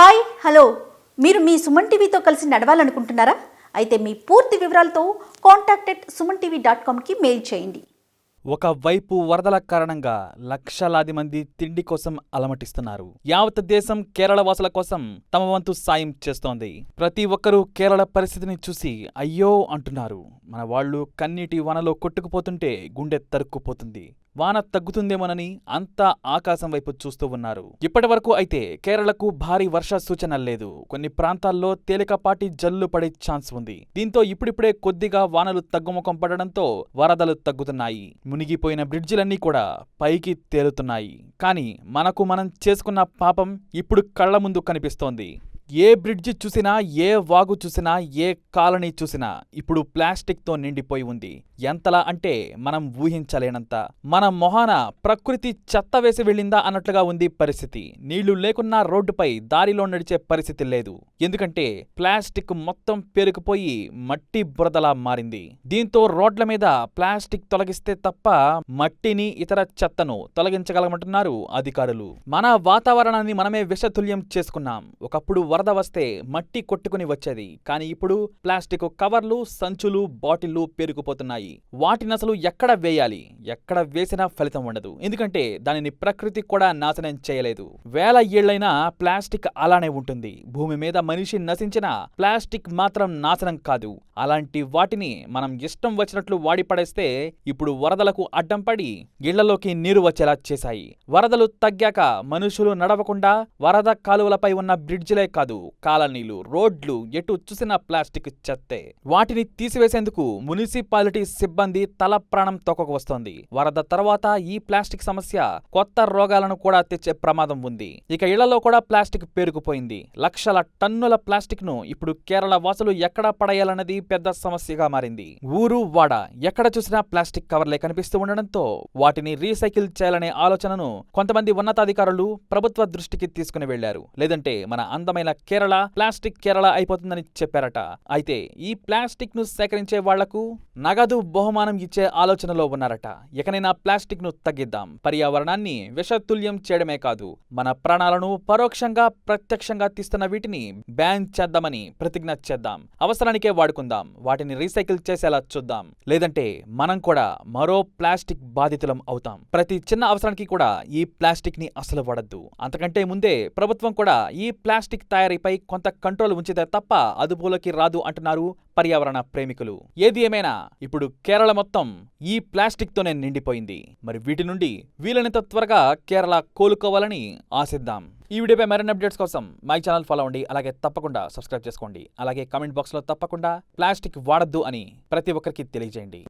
Hi hello. మీరు మీ సుమన్ టీవీతో కలిసి నడవాలనుకుంటున్నారా? అయితే మీ పూర్తి వివరాలతో contact at Suman TV dot కామ్కి mail చేయండి. ఒకవైపు వరదల కారణంగా లక్షలాది మంది తిండి కోసం అలమటిస్తున్నారు. యావత్ దేశం కేరళ వాసుల కోసం తమ వంతు సాయం చేస్తోంది. ప్రతి ఒక్కరూ కేరళ పరిస్థితిని చూసి అయ్యో అంటున్నారు. మన వాళ్ళు కన్నీటి వానలో కొట్టుకుపోతుంటే గుండె తరుక్కుపోతుంది. వాన తగ్గుతుందేమోనని అంతా ఆకాశం వైపు చూస్తూ ఉన్నారు. ఇప్పటి వరకు అయితే కేరళకు భారీ వర్ష సూచన లేదు. కొన్ని ప్రాంతాల్లో తేలికపాటి జల్లు పడే ఛాన్స్ ఉంది. దీంతో ఇప్పుడిప్పుడే కొద్దిగా వానలు తగ్గుముఖం పడడంతో వరదలు తగ్గుతున్నాయి. మునిగిపోయిన బ్రిడ్జిలన్నీ కూడా పైకి తేలుతున్నాయి. కానీ మనకు మనం చేసుకున్న పాపం ఇప్పుడు కళ్ళ ముందు కనిపిస్తోంది. ఏ బ్రిడ్జి చూసినా ఏ వాగు చూసినా ఏ కాలనీ చూసినా ఇప్పుడు ప్లాస్టిక్తో నిండిపోయి ఉంది. ఎంతలా అంటే మనం ఊహించలేనంత. మన మొహాన ప్రకృతి చెత్త వేసి వెళ్ళిందా అన్నట్లుగా ఉంది పరిస్థితి. నీళ్ళు లేకున్నా రోడ్డుపై దారిలో నడిచే పరిస్థితి లేదు. ఎందుకంటే ప్లాస్టిక్ మొత్తం పేరుకుపోయి మట్టి బురదలా మారింది. దీంతో రోడ్ల మీద ప్లాస్టిక్ తొలగిస్తే తప్ప మట్టిని ఇతర చెత్తను తొలగించగలమంటున్నారు అధికారులు. మన వాతావరణాన్ని మనమే విషతుల్యం చేసుకున్నాం. ఒకప్పుడు వరద వస్తే మట్టి కొట్టుకుని వచ్చేది. కానీ ఇప్పుడు ప్లాస్టిక్ కవర్లు సంచులు బాటిళ్ళు పేరుకుపోతున్నాయి. వాటిని అసలు ఎక్కడ వేయాలి? ఎక్కడ వేసినా ఫలితం ఉండదు. ఎందుకంటే దానిని ప్రకృతి కూడా నాశనం చేయలేదు. వేల ఏళ్ళైనా ప్లాస్టిక్ అలానే ఉంటుంది. భూమి మీద మనిషి నశించిన ప్లాస్టిక్ మాత్రం నాశనం కాదు. అలాంటి వాటిని మనం ఇష్టం వచ్చినట్లు వాడి పడేస్తే ఇప్పుడు వరదలకు అడ్డం పడి ఇళ్ళలోకి నీరు వచ్చేలా చేశాయి. వరదలు తగ్గాక మనుషులు నడవకుండా వరద కాలువలపై ఉన్న బ్రిడ్జిలే కాదు. కాలనీలు రోడ్లు ఎటు చూసిన ప్లాస్టిక్ చెత్తే. వాటిని తీసివేసేందుకు మున్సిపాలిటీ సిబ్బంది తల ప్రాణం తొక్కకు వస్తోంది. వరద తర్వాత ఈ ప్లాస్టిక్ సమస్య కొత్త రోగాలను కూడా తెచ్చే ప్రమాదం ఉంది. ఇక ఇళ్ళలో కూడా ప్లాస్టిక్ పేరుకుపోయింది. లక్షల టన్నుల ప్లాస్టిక్ను ఇప్పుడు కేరళ వాసులు ఎక్కడ పడేయాలన్నది పెద్ద సమస్యగా మారింది. ఊరు వాడ ఎక్కడ చూసినా ప్లాస్టిక్ కవర్లే కనిపిస్తూ ఉండడంతో వాటిని రీసైకిల్ చేయాలనే ఆలోచనను కొంతమంది ఉన్నతాధికారులు ప్రభుత్వ దృష్టికి తీసుకుని వెళ్ళారు లేదంటే మన అందమైన కేరళ ప్లాస్టిక్ కేరళ అయిపోతుందని చెప్పారట. అయితే ఈ ప్లాస్టిక్ను సేకరించే వాళ్ళకు నగదు బహుమానం ఇచ్చే ఆలోచనలో ఉన్నారట. ఎకనైనా ప్లాస్టిక్ను తగ్గిద్దాం. పర్యావరణాన్ని విషతుల్యం చేయడమే కాదు మన ప్రాణాలను పరోక్షంగా ప్రత్యక్షంగా తీస్తున్న వీటిని బ్యాన్ చేద్దామని ప్రతిజ్ఞ చేద్దాం. అవసరానికే వాడుకుందాం. వాటిని రీసైకిల్ చేసేలా చూద్దాం. లేదంటే మనం కూడా మరో ప్లాస్టిక్ బాధితులం అవుతాం. ప్రతి చిన్న అవసరానికి కూడా ఈ ప్లాస్టిక్ని అసలు వాడద్దు. అంతకంటే ముందే ప్రభుత్వం కూడా ఈ ప్లాస్టిక్ తయారీపై కొంత కంట్రోల్ ఉంచితే తప్ప అదుపులోకి రాదు అంటున్నారు పర్యావరణ ప్రేమికులు. ఏది ఏమైనా ఇప్పుడు కేరళ మొత్తం ఈ ప్లాస్టిక్ తోనే నిండిపోయింది. మరి వీటి నుండి వీలైనంత త్వరగా కేరళ కోలుకోవాలని ఆశిద్దాం. ఈ వీడియోపై మరిన్ని అప్డేట్స్ కోసం మై ఛానల్ ఫాలో అవ్వండి. అలాగే తప్పకుండా సబ్స్క్రైబ్ చేసుకోండి. అలాగే కామెంట్ బాక్స్లో తప్పకుండా ప్లాస్టిక్ వాడద్దు అని ప్రతి ఒక్కరికి తెలియజేయండి.